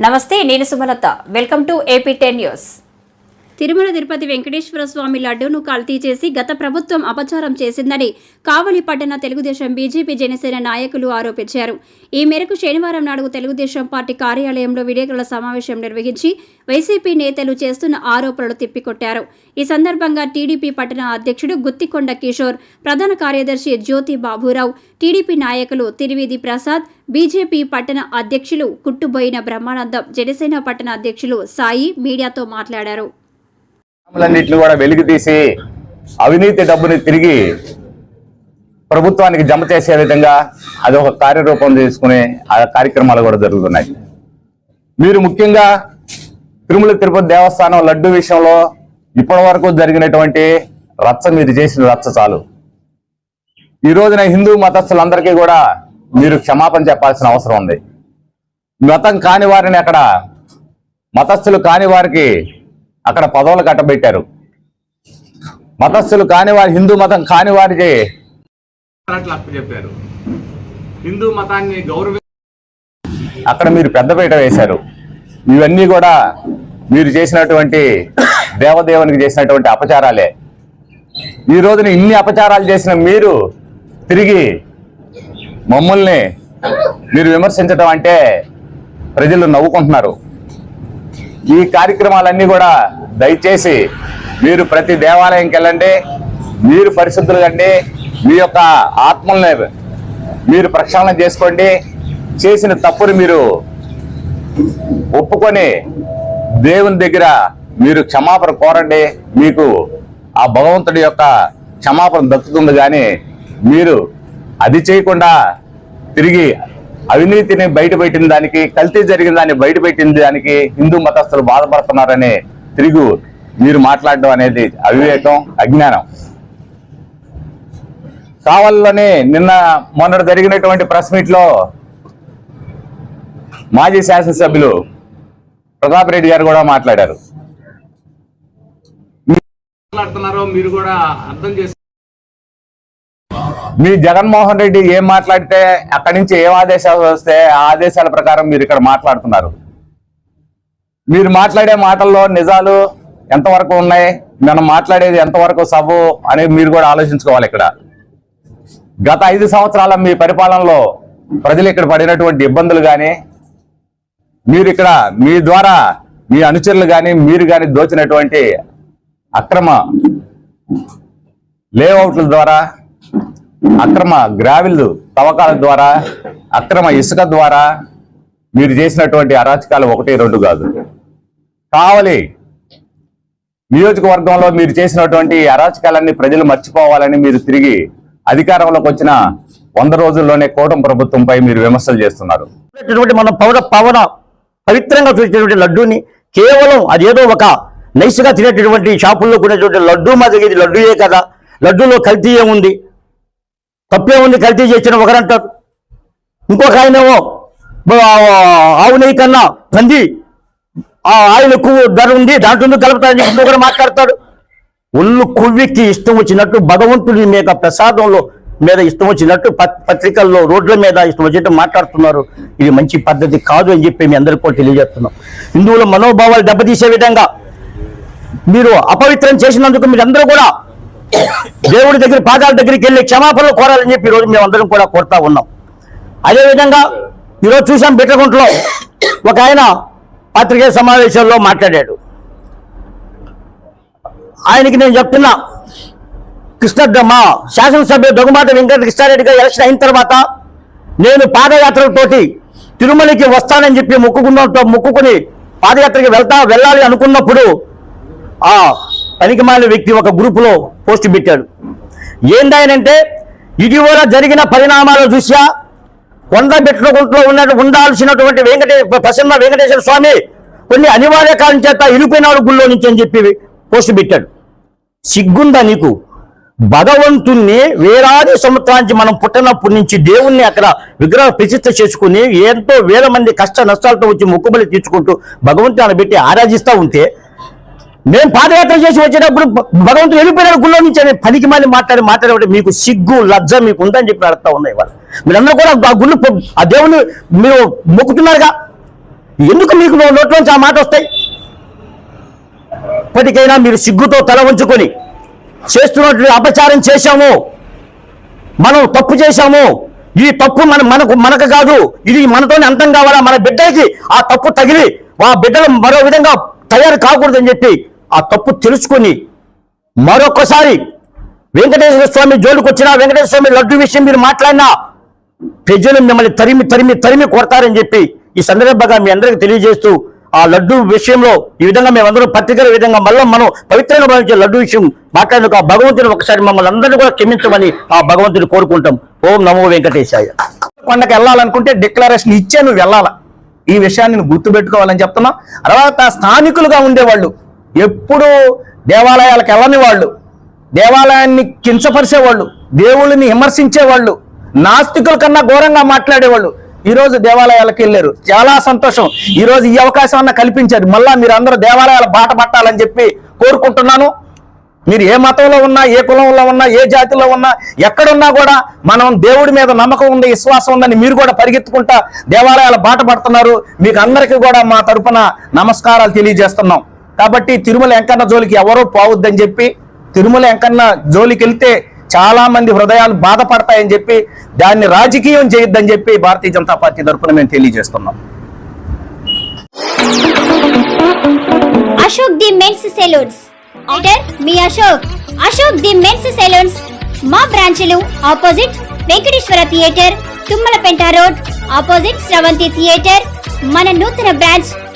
నమస్తే నేను Sumalatha. Welcome to AP ten news Tirumala Tirupati Venkateswara Swamy లడ్డూను కల్తీ చేసి గత ప్రభుత్వం అపచారం చేసిందని కావలి పట్టణ తెలుగుదేశం బీజేపీ జనసేన నాయకులు ఆరోపించారు. ఈ మేరకు శనివారం నాడు తెలుగుదేశం పార్టీ కార్యాలయంలో విలేకరుల సమావేశం నిర్వహించి వైసీపీ నేతలు చేస్తున్న ఆరోపణలు తిప్పికొట్టారు. ఈ సందర్భంగా టీడీపీ పట్టణ అధ్యక్షుడు గుత్తికొండ కిషోర్ ప్రధాన కార్యదర్శి జ్యోతి బాబురావు టీడీపీ నాయకులు తిరివేది ప్రసాద్ బీజేపీ పట్టణ అధ్యక్షులు కుట్టుబోయిన బ్రహ్మానందం జనసేన పట్టణ అధ్యక్షులు సాయి మీడియాతో మాట్లాడారు. అన్నింటిని కూడా వెలికి తీసి అవినీతి డబ్బుని తిరిగి ప్రభుత్వానికి జమ చేసే విధంగా అది ఒక కార్యరూపం తీసుకుని ఆ కార్యక్రమాలు కూడా జరుగుతున్నాయి. మీరు ముఖ్యంగా తిరుమల తిరుపతి దేవస్థానం లడ్డు విషయంలో ఇప్పటి వరకు జరిగినటువంటి రచ్చ మీరు చేసిన రచ్చ చాలు. ఈ రోజున హిందూ మతస్థులందరికీ కూడా మీరు క్షమాపణ చెప్పాల్సిన అవసరం ఉంది. మతం కాని వారిని అక్కడ మతస్థులు కాని వారికి అక్కడ పదవులు కట్టబెట్టారు. మతస్థులు కాని వారి హిందూ మతం కాని వారికి అట్లా చెప్పారు. హిందూ మతాన్ని గౌరవ అక్కడ మీరు పెద్దపీట వేశారు. ఇవన్నీ కూడా మీరు చేసినటువంటి దేవదేవునికి చేసినటువంటి అపచారాలే. ఈ రోజున ఇన్ని అపచారాలు చేసిన మీరు తిరిగి మమ్మల్ని మీరు విమర్శించడం అంటే ప్రజలు నవ్వుకుంటున్నారు. ఈ కార్యక్రమాలన్నీ కూడా దయచేసి మీరు ప్రతి దేవాలయంకి వెళ్ళండి మీరు పరిశుద్ధులు కండి మీ యొక్క ఆత్మల్ని మీరు ప్రక్షాళన చేసుకోండి. చేసిన తప్పుని మీరు ఒప్పుకొని దేవుని దగ్గర మీరు క్షమాపణ కోరండి. మీకు ఆ భగవంతుడి యొక్క క్షమాపణ దక్కుతుంది కానీ మీరు అది చేయకుండా తిరిగి అవినీతిని బయటపెట్టిన దానికి కల్తీ జరిగిన దాన్ని బయటపెట్టిన దానికి హిందూ మతస్థులు బాధపడుతున్నారని తిరుగు మీరు మాట్లాడడం అనేది అవివేకం అజ్ఞానం. కావల్లోనే నిన్న మొన్న జరిగినటువంటి ప్రెస్ మీట్లో మాజీ శాసనసభ్యులు ప్రతాప్ రెడ్డి గారు కూడా మాట్లాడారు. మాట్లాడుతున్నారో మీరు కూడా అర్థం చేసుకో మీ జగన్మోహన్ రెడ్డి ఏం మాట్లాడితే అక్కడి నుంచి ఏం ఆదేశాలు వస్తే ఆ ఆదేశాల ప్రకారం మీరు ఇక్కడ మాట్లాడుతున్నారు. మీరు మాట్లాడే మాటల్లో నిజాలు ఎంతవరకు ఉన్నాయి? మనం మాట్లాడేది ఎంతవరకు సబు అనేది మీరు కూడా ఆలోచించుకోవాలి ఇక్కడ. గత ఐదు సంవత్సరాల మీ పరిపాలనలో ప్రజలు ఇక్కడ పడినటువంటి ఇబ్బందులు కానీ మీరు ఇక్కడ మీ ద్వారా మీ అనుచరులు కానీ మీరు కానీ దోచినటువంటి అక్రమ లేఅవుట్ల ద్వారా అక్రమ గ్రావిల్ తవ్వకాల ద్వారా అక్రమ ఇసుక ద్వారా మీరు చేసినటువంటి అరాచకాలు ఒకటి రెండు కాదు. కావాలి నియోజకవర్గంలో మీరు చేసినటువంటి అరాచకాలన్నీ ప్రజలు మర్చిపోవాలని మీరు తిరిగి అధికారంలోకి వచ్చిన వంద రోజుల్లోనే కూటమి ప్రభుత్వంపై మీరు విమర్శలు చేస్తున్నారు. మన పవన పవన పవిత్రంగా చూసేటటువంటి లడ్డూని కేవలం అదేదో ఒక నైస్గా తినేటటువంటి షాపుల్లో కొనేటువంటి లడ్డూ మాదిరి ఇది లడ్డూయే కదా. లడ్డూలో కల్తీ ఏముంది తప్పే ఉంది కల్తీ చేసిన ఒకరంటారు. ఇంకొక ఆయనేమో ఆవు నెయ్యి కన్నా పంది ఆ ఆయిల్ ఎక్కువ ధర ఉంది దాంట్లో కలుపుతారని ఇంకొకరు మాట్లాడతాడు. ఒళ్ళు కొవ్వెక్కి ఇష్టం వచ్చినట్టు భగవంతుడి మీద ప్రసాదంలో మీద ఇష్టం వచ్చినట్టు పత్రికల్లో రోడ్ల మీద ఇష్టం వచ్చినట్టు మాట్లాడుతున్నారు. ఇది మంచి పద్ధతి కాదు అని చెప్పి మీ అందరికీ కూడా తెలియజేస్తున్నాం. హిందువుల మనోభావాలు దెబ్బతీసే విధంగా మీరు అపవిత్రం చేసినందుకు మీరందరూ కూడా దేవుడి దగ్గర పాదాల దగ్గరికి వెళ్ళి క్షమాపణలు కోరాలని చెప్పి ఈరోజు మేమందరం కూడా కోరుతా ఉన్నాం. అదేవిధంగా ఈరోజు చూసాం బిట్టగుంటలో ఒక ఆయన పత్రికా సమావేశంలో మాట్లాడాడు. ఆయనకి నేను చెప్తున్నా కృష్ణ మా శాసనసభ్యుడు దొంగమాట వెంకట కృష్ణారెడ్డి గారు ఎలక్షన్ అయిన తర్వాత నేను పాదయాత్రలతోటి తిరుమలకి వస్తానని చెప్పి మొక్కుకున్నతో మొక్కుకుని పాదయాత్రకి వెళ్తా వెళ్ళాలి అనుకున్నప్పుడు పనికిమాలిన వ్యక్తి ఒక గ్రూపులో పోస్ట్ పెట్టాడు. ఏందాయనంటే ఇటీవల జరిగిన పరిణామాల దృష్ట్యా కొండ గుంట్లో ఉన్న ఉండాల్సినటువంటి వెంకటే ప్రసన్న వెంకటేశ్వర స్వామి కొన్ని అనివార్య కాలం చేత ఇరుపైనాడు గుళ్ళో నుంచి అని చెప్పి పోస్ట్ పెట్టాడు. సిగ్గుందా నీకు? భగవంతుణ్ణి వేలాది సంవత్సరానికి మనం పుట్టినప్పటి నుంచి దేవుణ్ణి అక్కడ విగ్రహ ప్రతిష్ట చేసుకుని ఎంతో వేల మంది కష్ట నష్టాలతో వచ్చి మొక్కుబలి తీర్చుకుంటూ భగవంతుని పెట్టి ఆరాధిస్తూ ఉంటే మేము పాదయాత్ర చేసి వచ్చేటప్పుడు భగవంతుడు వెళ్ళిపోయిన గుళ్ళో నుంచి అని పనికి మళ్ళీ మాట్లాడి మాట్లాడే మీకు సిగ్గు లజ్జ మీకు ఉందని చెప్పి అడుగుతా ఉన్నాయి వాళ్ళు. మీరందరూ కూడా ఆ గుళ్ళు ఆ దేవుని మీరు మొక్కుతున్నారుగా. ఎందుకు మీకు నోట్లో నోట్లోంచి ఆ మాట వస్తాయి? ఇప్పటికైనా మీరు సిగ్గుతో తల వంచుకొని చేస్తున్నటువంటి అపచారం చేశాము. మనం తప్పు చేశాము. ఈ తప్పు మన మనకు మనకు కాదు. ఇది మనతోనే అంతం కావాలా? మన బిడ్డకి ఆ తప్పు తగిలి ఆ బిడ్డలు మరో విధంగా తయారు కాకూడదని చెప్పి ఆ తప్పు తెలుసుకొని మరొకసారి వెంకటేశ్వర స్వామి జోలికి వచ్చినా వెంకటేశ్వర స్వామి లడ్డు విషయం మీరు మాట్లాడినా ప్రజలు మిమ్మల్ని తరిమి తరిమి తరిమి కొడతారని చెప్పి ఈ సందర్భంగా మీ అందరికి తెలియజేస్తూ ఆ లడ్డు విషయంలో ఈ విధంగా మేమందరం పత్రికల విధంగా మళ్ళీ మనం పవిత్రంగా భావించే లడ్డు విషయం మాట్లాడిన ఆ భగవంతుని ఒకసారి మమ్మల్ని అందరినీ కూడా క్షమించమని ఆ భగవంతుని కోరుకుంటాం. ఓం నమో వెంకటేశాయ. కొండకు వెళ్ళాలనుకుంటే డిక్లరేషన్ ఇచ్చే నువ్వు వెళ్ళాలా? ఈ విషయాన్ని నువ్వు గుర్తుపెట్టుకోవాలని చెప్తున్నా తర్వాత స్థానికులుగా ఉండేవాళ్ళు ఎప్పుడు దేవాలయాలకు వెళ్ళని వాళ్ళు దేవాలయాన్ని కించపరిచేవాళ్ళు. దేవుళ్ళని విమర్శించేవాళ్ళు. నాస్తికుల కన్నా ఘోరంగా మాట్లాడేవాళ్ళు. ఈరోజు దేవాలయాలకు వెళ్ళారు. చాలా సంతోషం. ఈరోజు ఈ అవకాశం అన్న కల్పించారు. మళ్ళా మీరు అందరూ దేవాలయాల బాట పట్టాలని చెప్పి కోరుకుంటున్నాను. మీరు ఏ మతంలో ఉన్నా ఏ కులంలో ఉన్నా ఏ జాతిలో ఉన్నా ఎక్కడున్నా కూడా మనం దేవుడి మీద నమ్మకం ఉంది విశ్వాసం ఉందని మీరు కూడా పరిగెత్తుకుంటా దేవాలయాల బాట పడుతున్నారు. మీకు అందరికీ కూడా మా తరపున నమస్కారాలు తెలియజేస్తున్నాం. కాబట్టి తిరుమల వెంకన్న జోలికి ఎవరూ పోవద్దని చెప్పి తిరుమల వెంకన్న జోలికి వెళ్తే చాలా మంది హృదయాలు బాధపడతాయని చెప్పి దాన్ని రాజకీయం చేయొద్దని చెప్పి భారతీయ జనతా పార్టీ తరఫున మేము తెలియజేస్తున్నాం. Ashok the men's salons order me Ashok Ashok the men's salons మా బ్రాంచ్లు opposite Venkateswara theatre Tummalapenta road opposite Sravanthi theatre. మన నూతన బ్రాంచ్